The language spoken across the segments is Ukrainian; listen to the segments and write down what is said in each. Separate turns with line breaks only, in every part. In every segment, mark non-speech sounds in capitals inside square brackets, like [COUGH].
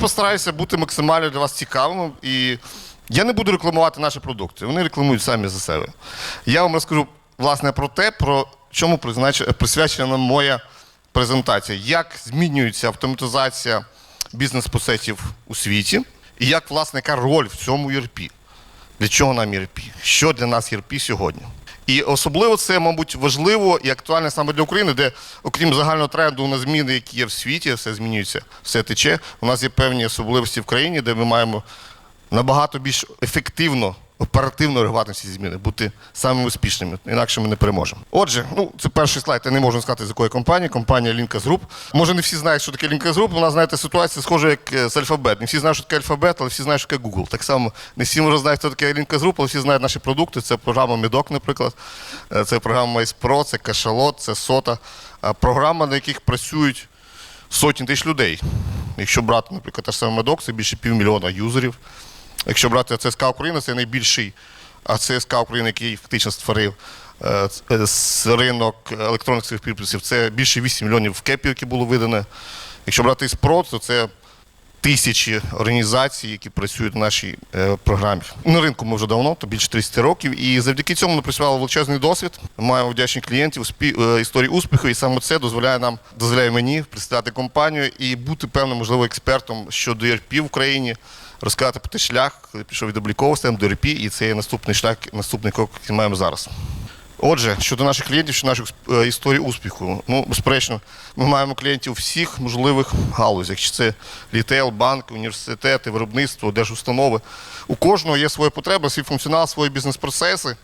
постараюся бути максимально для вас цікавим. І я не буду рекламувати наші продукти. Вони рекламують самі за себе. Я вам розкажу власне про те, про чому присвячена моя презентація, як змінюється автоматизація бізнес-процесів у світі, і як, власне, яка роль в цьому ERP. Для чого нам ERP? Що для нас ERP сьогодні? І особливо це, мабуть, важливо і актуально саме для України, де, окрім загального тренду на зміни, які є в світі, все змінюється, все тече. У нас є певні особливості в країні, де ми маємо набагато більш ефективно, оперативно реагувати на ці зміни, бути самими успішними, інакше ми не переможемо. Отже, ну це перший слайд. Я не можу сказати, з якої компанії. Компанія Linkers Group. Може, не всі знають, що таке Linkers Group. Нас, знаєте, ситуація схожа, як е, з Alphabet. Не всі знають, що таке Alphabet, але всі знають, що таке Google. Так само не всі може знають, хто таке Linkers Group, але всі знають наші продукти. Це програма Медок, наприклад. Е, Це програма Mace Pro, це Кашалот, це Сота. Програма, на яких працюють сотні тисяч людей. Якщо брати, наприклад, те ж саме Медок, це більше півмільйона юзерів. Якщо брати ЦСКА Україна, це найбільший ЦСКА України, який фактично створив е, е, ринок електронних цих підписів, це більше 8 мільйонів кепів, які було видане. Якщо брати СПРО, то це тисячі організацій, які працюють в нашій е, програмі. На ринку ми вже давно, то більше 30 років, і завдяки цьому ми працювали величезний досвід. Маємо вдячних клієнтів, історії успіху, і саме це дозволяє нам, дозволяє мені представляти компанію і бути певним, можливо, експертом щодо ERP в Україні, розказати про той шлях, коли пішов від облікового стенду до РП, і це є наступний шлях, наступний крок, який маємо зараз. Отже, щодо наших клієнтів, щодо наших е, історій успіху, ну, безперечно, ми маємо клієнтів всіх можливих галузях. Чи це літейл, банк, університети, виробництво, держустанови. У кожного є свої потреби, свій функціонал, свої бізнес-процеси,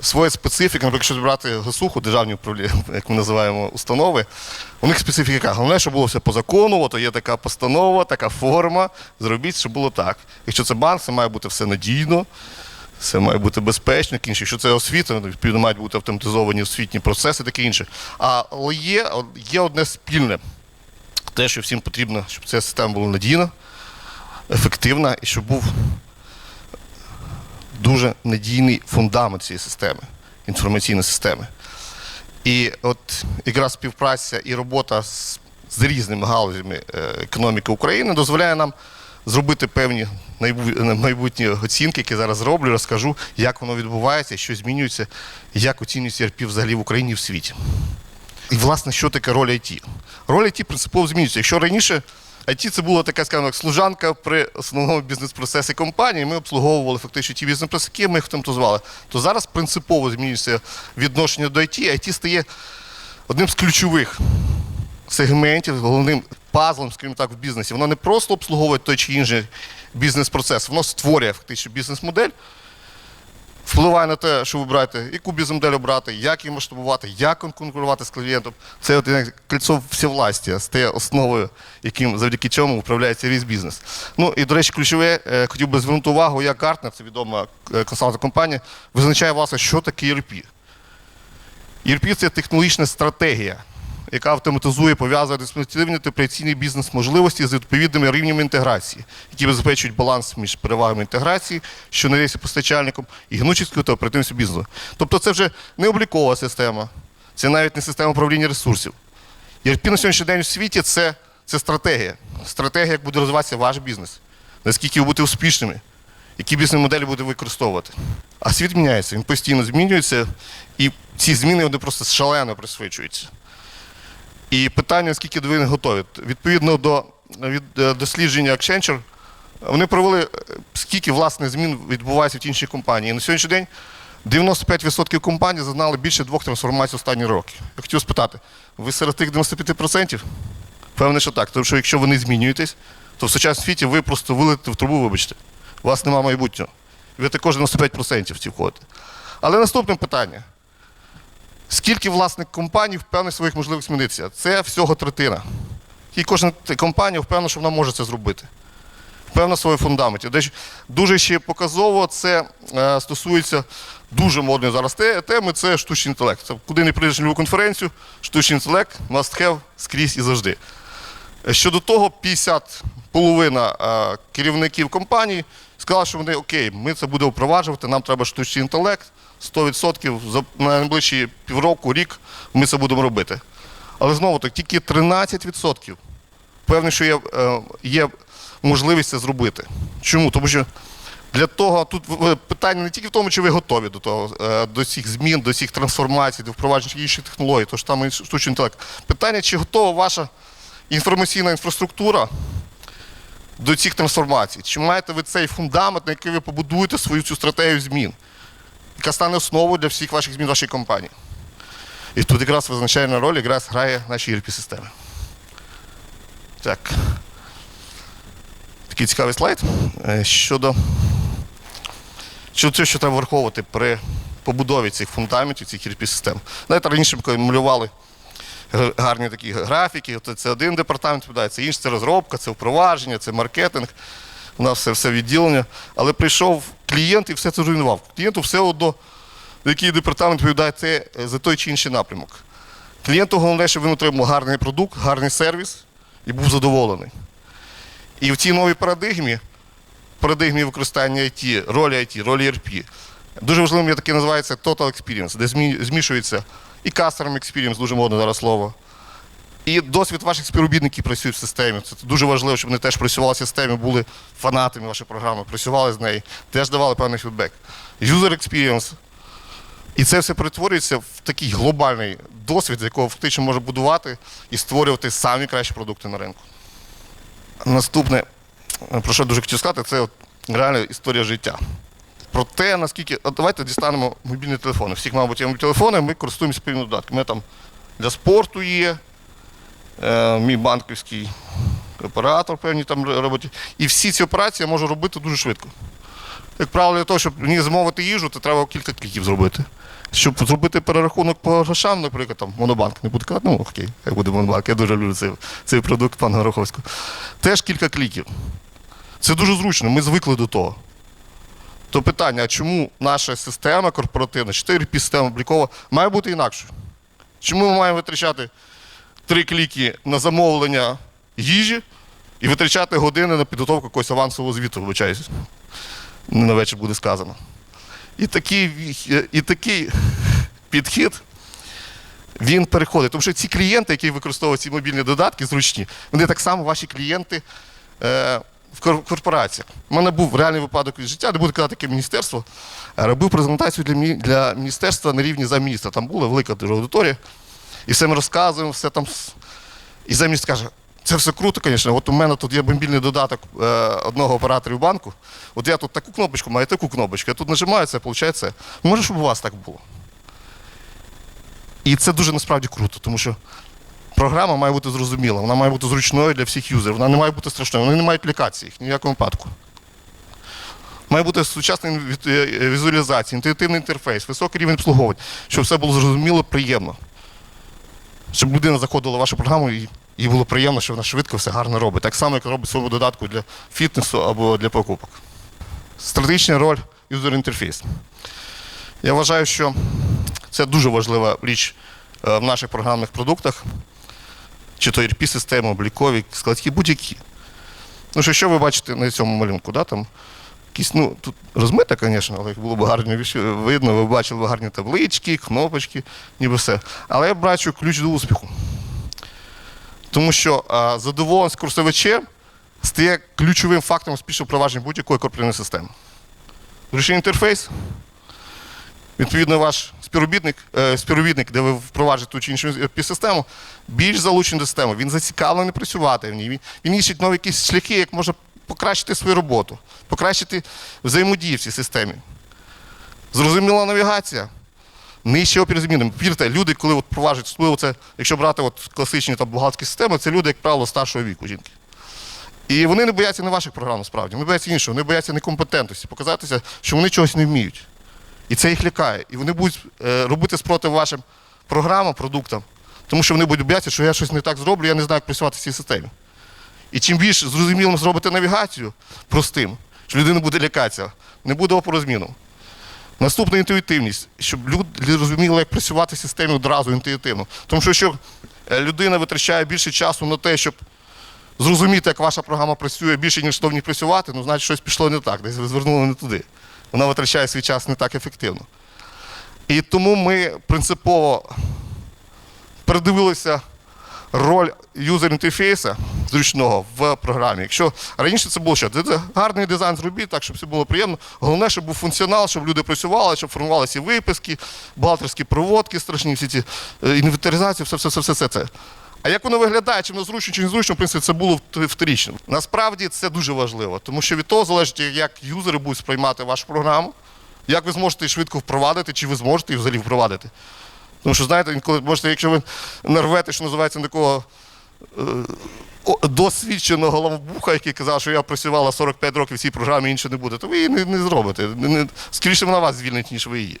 своя специфіка. Наприклад, якщо брати ГСУХу, державні управління, [LAUGHS] як ми називаємо установи, у них специфіка яка? Головне, щоб було все по закону, от є така постанова, така форма. Зробіть, щоб було так. Якщо це банк, це має бути все надійно. Це має бути безпечно, інше. Якщо це освіта, ну, відповідно мають бути автоматизовані освітні процеси, таке інше. Але є, є одне спільне, те, що всім потрібно, щоб ця система була надійна, ефективна і щоб був дуже надійний фундамент цієї системи, інформаційної системи. І от якраз співпраця і робота з, з різними галузями е, економіки України дозволяє нам зробити певні майбутні оцінки, які зараз зроблю, розкажу, як воно відбувається, що змінюється, як оцінюється ERP взагалі в Україні і в світі. І, власне, що таке роль IT? Роль IT принципово змінюється. Якщо раніше IT це була така, скажімо, служанка при основному бізнес-процесі компанії, ми обслуговували фактично ті бізнес-процеси, ми їх автоматизували, то зараз принципово змінюється відношення до IT. IT стає одним з ключових сегментів, головним пазлом, скажімо так, в бізнесі. Воно не просто обслуговує той чи інший бізнес-процес, воно створює фактично бізнес-модель, впливає на те, що ви обираєте, яку бізнес-модель обрати, як її масштабувати, як конкурувати з клієнтом. Це от як кольцо всевластя стає основою, яким завдяки чому управляється весь бізнес. Ну і до речі, ключове, е, хотів би звернути увагу, як Гартнер, це відома е, консалтинг компанія, визначає власне, що таке ERP. ERP – це технологічна стратегія, яка автоматизує, пов'язує адміністративні та бізнес-можливості з відповідними рівнями інтеграції, які забезпечують баланс між перевагами інтеграції, що надається постачальником, і гнучкістю та оперативністю бізнесу. Тобто це вже не облікова система, це навіть не система управління ресурсів. ERP на сьогоднішній день у світі це, це стратегія. Стратегія, як буде розвиватися ваш бізнес, наскільки ви будете успішними, які бізнес-моделі буде використовувати. А світ міняється, він постійно змінюється, і ці зміни вони просто шалено присвичуються. І питання, наскільки ви готові. Відповідно до від, е, дослідження Accenture, вони провели, е, скільки власне змін відбувається в тій іншій компанії. І на сьогоднішній день 95% компаній зазнали більше двох трансформацій останні роки. Я хотів спитати, ви серед тих 95%? Певне, що так. Тому що якщо ви не змінюєтесь, то в сучасному світі ви просто вилетите в трубу, вибачте. У вас немає майбутнього. Ви також 95% в ці входите. Але наступне питання. Скільки власник компаній впевнений своїх можливостях змінитися? Це всього третина. І кожна компанія впевнена, що вона може це зробити. Впевнена в своєму фундаменті. Дещо дуже ще показово це е, стосується дуже модної зараз теми це штучний інтелект. Це куди не прийдеш на любу конференцію, штучний інтелект must have скрізь і завжди. Е, Щодо того, 50 половина е, керівників компанії сказали, що вони окей, ми це будемо впроваджувати, нам треба штучний інтелект, 100% за найближчі півроку, рік ми це будемо робити. Але знову так, тільки 13% певні, що є, е, є можливість це зробити. Чому? Тому що для того тут питання не тільки в тому, чи ви готові до того, е, до цих змін, до цих трансформацій, до впровадження інших технологій, тож там штучний інтелект. Питання, чи готова ваша інформаційна інфраструктура до цих трансформацій? Чи маєте ви цей фундамент, на який ви побудуєте свою цю стратегію змін, яка стане основою для всіх ваших змін вашої компанії? І тут якраз визначальна роль якраз грає наші ERP-системи. Так. Такий цікавий слайд е, щодо, щодо того, що треба враховувати при побудові цих фундаментів, цих ERP-систем. Знаєте, раніше коли малювали гарні такі графіки, це один департамент це інший, це розробка, це впровадження, це маркетинг, у нас все, все відділення. Але прийшов клієнт і все це зруйнував. Клієнту все одно, який департамент відповідає е, за той чи інший напрямок. Клієнту головне, щоб він отримав гарний продукт, гарний сервіс і був задоволений. І в цій новій парадигмі, парадигмі використання IT, ролі IT, ролі ERP, дуже важливим є таке називається Total Experience, де змішується і Customer Experience, дуже модне зараз слово, і досвід ваших співробітників працюють в системі. Це дуже важливо, щоб вони теж працювали в системі, були фанатами вашої програми, працювали з нею, теж давали певний фідбек. User Experience. І це все перетворюється в такий глобальний досвід, з якого фактично може будувати і створювати самі кращі продукти на ринку. Наступне, про що дуже хотів сказати, це от реальна історія життя. Про те, наскільки. От давайте дістанемо мобільні телефони. Всіх, мабуть, є телефони, ми користуємося певними додатками. Ми там для спорту є, мій банківський оператор певні там роботі. І всі ці операції я можу робити дуже швидко. Як правило, для того, щоб мені замовити їжу, то треба кілька кліків зробити. Щоб зробити перерахунок по грошам, наприклад, там монобанк не буде казати, ну окей, як буде монобанк, я дуже люблю цей, цей продукт пана Гороховського. Теж кілька кліків. Це дуже зручно, ми звикли до того. То питання, а чому наша система корпоративна, 4 система облікова, має бути інакшою? Чому ми маємо витрачати три кліки на замовлення їжі і витрачати години на підготовку якогось авансового звіту, вибачаюсь. Не на вечір буде сказано. І такий, і такий [LAUGHS] підхід, він переходить. Тому що ці клієнти, які використовують ці мобільні додатки зручні, вони так само ваші клієнти е, в корпораціях. У мене був реальний випадок від життя, не буду казати, яке міністерство. Е, Робив презентацію для, для міністерства на рівні замміністра. Там була велика аудиторія. І все ми розказуємо, все там. І замміністр каже, це все круто, звісно. От у мене тут є мобільний додаток е, одного оператора банку. От я тут таку кнопочку маю, таку кнопочку. Я тут нажимаю це, виходить це. Може, щоб у вас так було. І це дуже насправді круто, тому що програма має бути зрозуміла, вона має бути зручною для всіх юзерів, вона не має бути страшною, вони не мають лікації їх ні в якому випадку. Має бути сучасна е, візуалізація, інтуїтивний інтерфейс, високий рівень обслуговування, щоб все було зрозуміло, приємно. Щоб людина заходила в вашу програму і їй було приємно, що вона швидко все гарно робить. Так само, як робить своєму додатку для фітнесу або для покупок. Стратегічна роль юзер інтерфейс. Я вважаю, що це дуже важлива річ е, в наших програмних продуктах, чи то ERP-системи, облікові, складські, будь-які. Ну, що, що ви бачите на цьому малюнку? Да? Там якісь, ну, тут розмито, звісно, але як було б гарно видно, ви бачили гарні таблички, кнопочки, ніби все. Але я бачу ключ до успіху. Тому що задоволеність користувачем стає ключовим фактором успішного впровадження будь-якої корпоративної системи. Зручний інтерфейс, відповідно, ваш співробітник, е, співробітник, де ви впроваджуєте ту чи іншу систему, більш залучений до системи. Він зацікавлений працювати в ній. Він, він іщить нові якісь шляхи, як можна покращити свою роботу, покращити взаємодію в цій системі. Зрозуміла навігація. Нижче опір зміни. Повірте, люди, коли от впроваджують, особливо це, якщо брати от класичні там, бухгалтерські системи, це люди, як правило, старшого віку жінки. І вони не бояться не ваших програм, насправді, вони бояться іншого, вони бояться некомпетентності, показатися, що вони чогось не вміють. І це їх лякає. І вони будуть е, робити спротив вашим програмам, продуктам, тому що вони будуть боятися, що я щось не так зроблю, я не знаю, як працювати в цій системі. І чим більш зрозумілим зробити навігацію простим, що людина буде лякатися, не буде опору зміну. Наступна інтуїтивність, щоб люди розуміли, як працювати в системі одразу інтуїтивно. Тому що якщо е, людина витрачає більше часу на те, щоб зрозуміти, як ваша програма працює більше, ніж в ній працювати, ну значить щось пішло не так, десь звернули не туди. Вона витрачає свій час не так ефективно. І тому ми принципово передивилися роль юзер інтерфейса зручного в програмі. Якщо раніше це було що? Це гарний дизайн зробіть, так, щоб все було приємно. Головне, щоб був функціонал, щоб люди працювали, щоб формувалися виписки, бухгалтерські проводки страшні, всі ці е, інвентаризації, все, все, все, все, все це. А як воно виглядає, чи воно зручно, чи не зручно, в принципі, це було вт- вторічно. Насправді це дуже важливо, тому що від того залежить, як юзери будуть сприймати вашу програму, як ви зможете її швидко впровадити, чи ви зможете її взагалі впровадити. Тому що, знаєте, інколи можете, якщо ви нарвете, що називається такого е, досвідченого головбуха, який казав, що я працювала 45 років в цій програмі, інше не буде, то ви її не, не зробите. Не, скоріше вона вас звільнить, ніж ви її.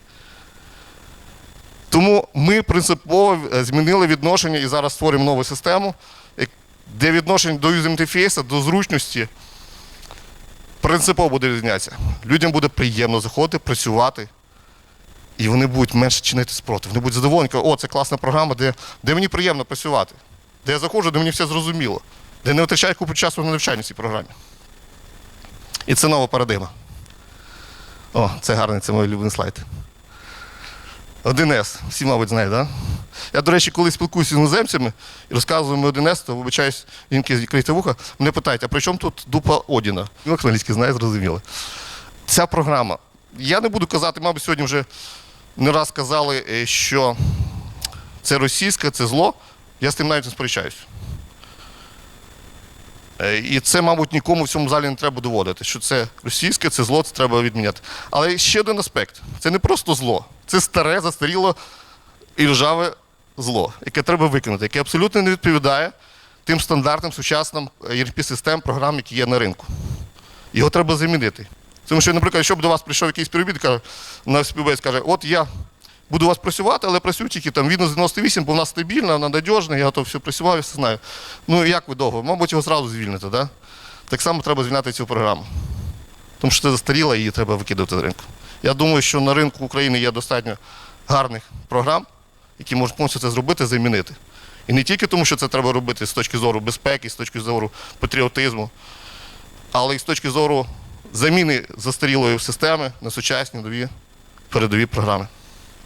Тому ми принципово е, змінили відношення і зараз створюємо нову систему, де відношення до юзер інтерфейсу, до зручності принципово буде різнятися. Людям буде приємно заходити, працювати, і вони будуть менше чинити спротив. Вони будуть задоволені, кажуть, о, це класна програма, де, де мені приємно працювати, де я заходжу, де мені все зрозуміло, де не витрачаю купу часу на навчання в цій програмі. І це нова парадигма. О, це гарний, це мій улюблений слайд. 1С, всі, мабуть, знають, так? Да? Я, до речі, коли спілкуюся з іноземцями і розказую ми 1С, то вибачаюсь, жінки відкрийте вуха, мене питають, а при чому тут дупа Одіна? Ну, хмельницький знає, зрозуміло. Ця програма. Я не буду казати, мабуть, сьогодні вже не раз казали, е, що це російське, це зло. Я з тим навіть не сперечаюсь. Е, І це, мабуть, нікому в цьому залі не треба доводити, що це російське, це зло, це треба відміняти. Але ще один аспект: це не просто зло, це старе, застаріло і ржаве зло, яке треба викинути, яке абсолютно не відповідає тим стандартам сучасним ERP-систем, програм, які є на ринку. Його треба замінити. Тому що, наприклад, якщо б до вас прийшов якийсь каже, на співбесід каже, от я буду вас працювати, але працюю тільки там Windows 98, бо в нас стабільна, вона надіжна, я то все працював все знаю. Ну як ви довго? Мабуть, його зразу звільните, да? так само треба звільняти цю програму. Тому що це застаріла її треба викидати з ринку. Я думаю, що на ринку України є достатньо гарних програм, які можуть повністю це зробити, замінити. І не тільки тому, що це треба робити з точки зору безпеки, з точки зору патріотизму, але і з точки зору заміни застарілої системи на сучасні нові передові програми.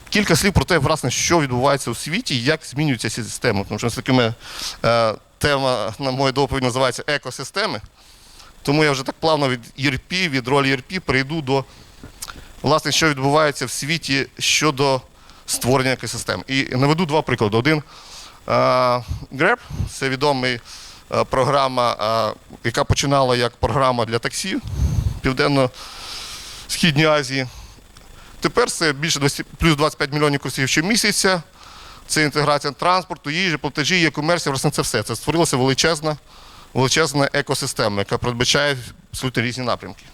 Кілька слів про те, власне, що відбувається у світі і як змінюються ці системи. Тому що все-таки ми, е, тема на моїй доповіді називається екосистеми. Тому я вже так плавно від ERP, від ролі ERP перейду до власне, що відбувається в світі щодо створення екосистем. І наведу два приклади. Один е, Grab – це відомий е, програма, е, яка починала як програма для таксі в Південно-Східній Азії. Тепер це більше 20, плюс 25 мільйонів курсів щомісяця. Це інтеграція транспорту, їжі, платежі, е-комерція, власне, це все. Це створилася величезна, величезна екосистема, яка передбачає абсолютно різні напрямки.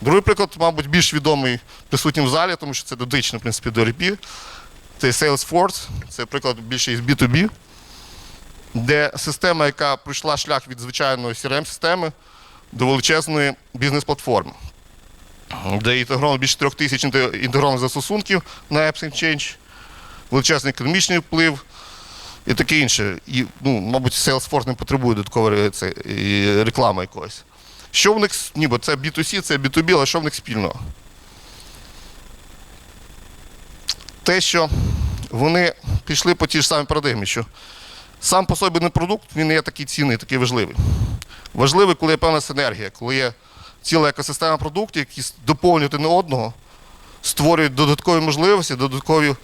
Другий приклад, мабуть, більш відомий присутнім в залі, тому що це дотично, в принципі, до RP. Це Salesforce, це приклад більше із B2B, де система, яка пройшла шлях від звичайної CRM-системи до величезної бізнес-платформи, де інтегровано більше трьох тисяч інтегрованих застосунків на Apps Exchange, величезний економічний вплив і таке інше. І, ну, мабуть, Salesforce не потребує додаткової реклами якоїсь. Що в них, ніби це B2C, це B2B, але що в них спільного? Те, що вони пішли по тій ж самій парадигмі, що сам по собі не продукт, він не є такий цінний, такий важливий. Важливий, коли є певна синергія, коли є ціла екосистема продуктів, які доповнюють один одного, створюють додаткові можливості, додаткову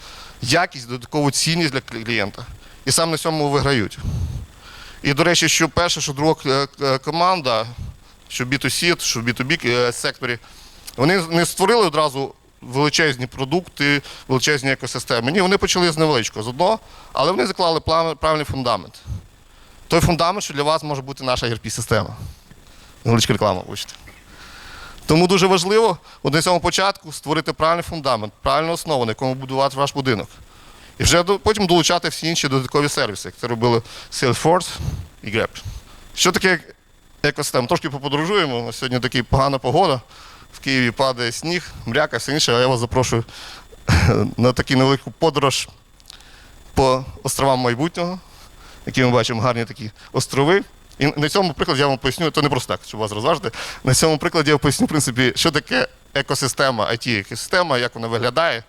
якість, додаткову цінність для клієнта. І саме на цьому виграють. І, до речі, що перша, що друга е, е, команда, що B2C, що в B2B е, секторі, вони не створили одразу величезні продукти, величезні екосистеми. Ні, вони почали з невеличкого, з одного, але вони заклали правильний фундамент. Той фундамент, що для вас може бути наша ERP-система. Невеличка реклама, вибачте. Тому дуже важливо на цьому початку створити правильний фундамент, правильну основу, на якому будувати ваш будинок. І вже потім долучати всі інші додаткові сервіси, як це робили Salesforce і Grab. Що таке екосистема? Трошки поподорожуємо. Сьогодні така погана погода. В Києві падає сніг, мряка, все інше, а я вас запрошую [LAUGHS] на таку невелику подорож по островам майбутнього, які ми бачимо гарні такі острови. І на цьому прикладі я вам поясню, то не просто так, щоб вас розважити. На цьому прикладі я поясню, в принципі, що таке екосистема, IT-екосистема, як вона виглядає,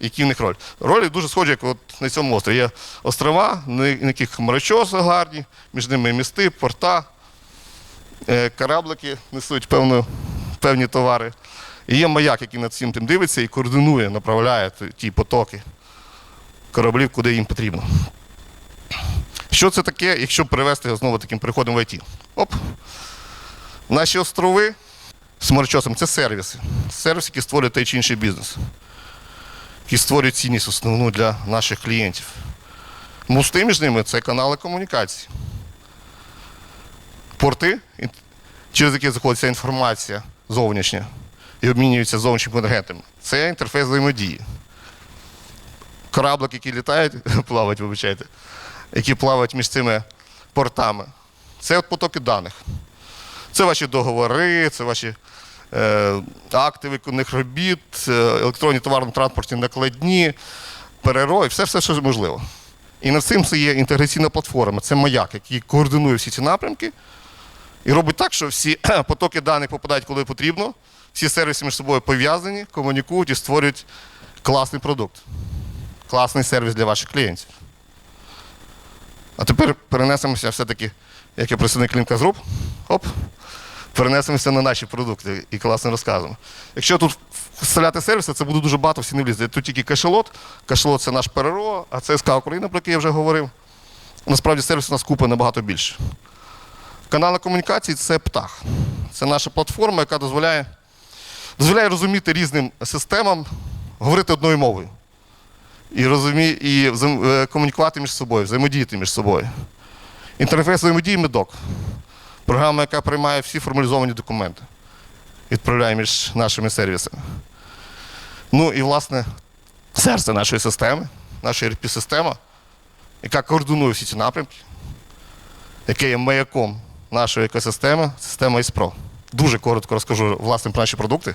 які в них роль. Ролі дуже схожі, як от на цьому острові. Є острова, на яких хмарочоси гарні, між ними місти, порта, е, кораблики несуть певну, певні товари. І є маяк, який над цим тим дивиться і координує, направляє ті- потоки кораблів, куди їм потрібно. Що це таке, якщо перевести знову таким переходом в ІТ? Оп. Наші острови з хмарочосом це сервіси. Сервіси, які створюють той чи інший бізнес, які створюють цінність основну для наших клієнтів. Мости між ними це канали комунікації. Порти, через які заходиться інформація зовнішня і обмінюються зовнішніми контрагентами. Це інтерфейс взаємодії. Кораблики, які літають, [LAUGHS] плавають, вибачайте, які плавають між цими портами. Це от потоки даних. Це ваші договори, це ваші е, акти виконаних робіт, е, електронні товарно-транспортні накладні, перерой, все, все, що можливо. І над цим це є інтеграційна платформа, це маяк, який координує всі ці напрямки і робить так, що всі [CLEARS THROAT] потоки даних попадають коли потрібно, всі сервіси між собою пов'язані, комунікують і створюють класний продукт, класний сервіс для ваших клієнтів. А тепер перенесемося все-таки, як я представник Лінка Груп, оп, перенесемося на наші продукти і класно розказуємо. Якщо тут вставляти сервіси, це буде дуже багато, всі не влізуть. Тут тільки кашелот, кашелот це наш ПРО, а це СК Україна, про який я вже говорив. Насправді сервіс у нас купа набагато більше. Канали комунікації це птах. Це наша платформа, яка дозволяє, дозволяє розуміти різним системам, говорити одною мовою. І, розумі, і е, комунікувати між собою, взаємодіяти між собою. Інтерфейс взаємодії медок. Програма, яка приймає всі формалізовані документи, відправляє між нашими сервісами. Ну і, власне, серце нашої системи, наша ERP-система, яка координує всі ці напрямки, яке є маяком нашої екосистеми, система ISPRO. Дуже коротко розкажу власне про наші продукти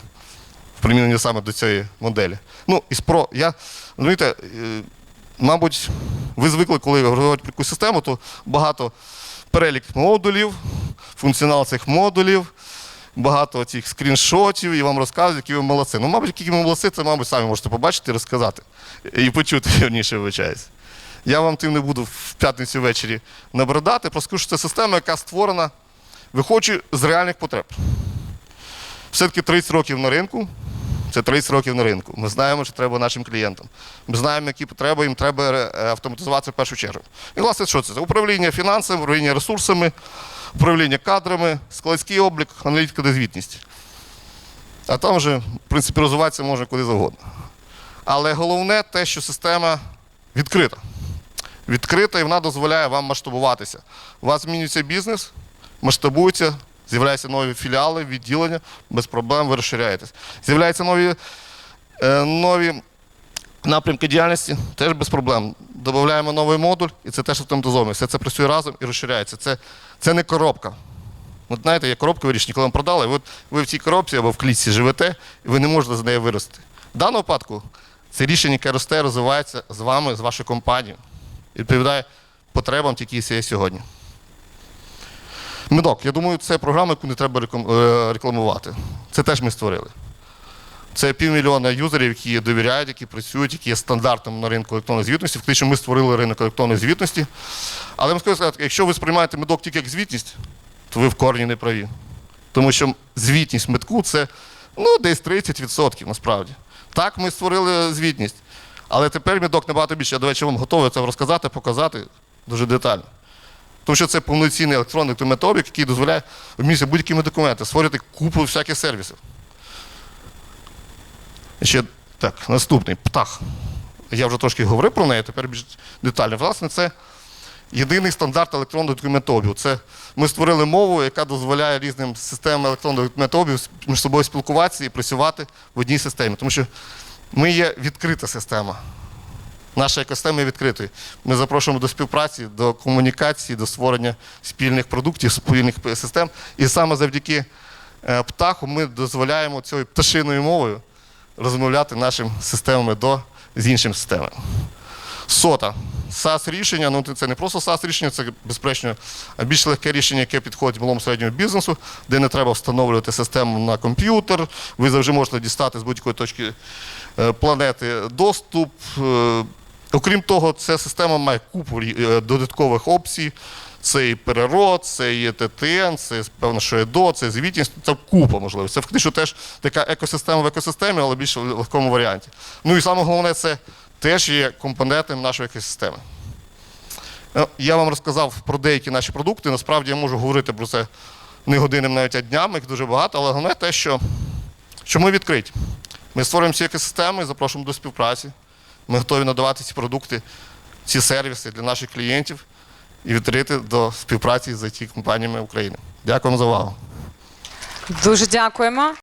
в приміненні саме до цієї моделі. Ну, ISPRO, я, розумієте, е, мабуть, ви звикли, коли говорити про якусь систему, то багато перелік модулів, функціонал цих модулів, багато цих скріншотів і вам розказують, які ви молодці. Ну, мабуть, які ви молодці, це, мабуть, самі можете побачити і розказати. І почути, [LAUGHS] вірніше, вибачаюсь. Я вам тим не буду в п'ятницю ввечері набридати, просто скажу, що це система, яка створена, виходячи з реальних потреб. Все-таки 30 років на ринку. Це 30 років на ринку. Ми знаємо, що треба нашим клієнтам. Ми знаємо, які потреби їм треба е, автоматизувати в першу чергу. І, власне, що це? Це управління фінансами, управління ресурсами, управління кадрами, складський облік, аналітика та звітність. А там вже, в принципі, розвиватися можна куди завгодно. Але головне те, що система відкрита. Відкрита і вона дозволяє вам масштабуватися. У вас змінюється бізнес, масштабується, з'являються нові філіали, відділення, без проблем ви розширяєтесь. З'являються нові, е, нові напрямки діяльності, теж без проблем. Додаємо новий модуль, і це теж автоматизовуємо. Все це працює разом і розширяється. Це, це не коробка. От знаєте, є коробка вирішення, коли вам продали, от ви в цій коробці або в клітці живете, і ви не можете з неї вирости. В даному випадку це рішення, яке росте, розвивається з вами, з вашою компанією. Відповідає потребам, які є сьогодні. Медок, я думаю, це програма, яку не треба е, рекламувати. Це теж ми створили. Це півмільйона юзерів, які довіряють, які працюють, які є стандартом на ринку електронної звітності. Фактично, ми створили ринок електронної звітності. Але я сказати, якщо ви сприймаєте медок тільки як звітність, то ви в корні не праві. Тому що звітність медку це ну, десь 30% насправді. Так, ми створили звітність. Але тепер медок набагато більше. Я, до речі, вам готовий це розказати, показати дуже детально. Тому що це повноцінний електронний документообіг, який дозволяє вмістити будь-якими документи, створити купу всяких сервісів. Ще так, наступний птах. Я вже трошки говорив про неї, тепер більш детально. Власне, це єдиний стандарт електронного документообігу. Це ми створили мову, яка дозволяє різним системам електронного документообігу між собою спілкуватися і працювати в одній системі. Тому що ми є відкрита система. Наша екосистема є відкритою. Ми запрошуємо до співпраці, до комунікації, до створення спільних продуктів, спільних систем. І саме завдяки е, птаху ми дозволяємо цією пташиною мовою розмовляти нашим системами до з іншими системами. Сота. SaaS рішення, ну це не просто SaaS рішення, це безперечно більш легке рішення, яке підходить малому середньому бізнесу, де не треба встановлювати систему на комп'ютер. Ви завжди можете дістати з будь-якої точки планети доступ. Е, Окрім того, ця система має купу е, додаткових опцій. Це і перерод, це і ТТН, це певно, що ЕДО, це звітність, це купа можливостей. Це фактично теж така екосистема в екосистемі, але більш в легкому варіанті. Ну і саме головне, це теж є компонентом нашої екосистеми. Е, Я вам розказав про деякі наші продукти. Насправді я можу говорити про це не годинами, навіть а днями, їх дуже багато, але головне те, що, що ми відкриті. Ми створюємо ці екосистеми, запрошуємо до співпраці. Ми готові надавати ці продукти, ці сервіси для наших клієнтів і відкрити до співпраці з it компаніями України. Дякуємо за увагу.
Дуже дякуємо.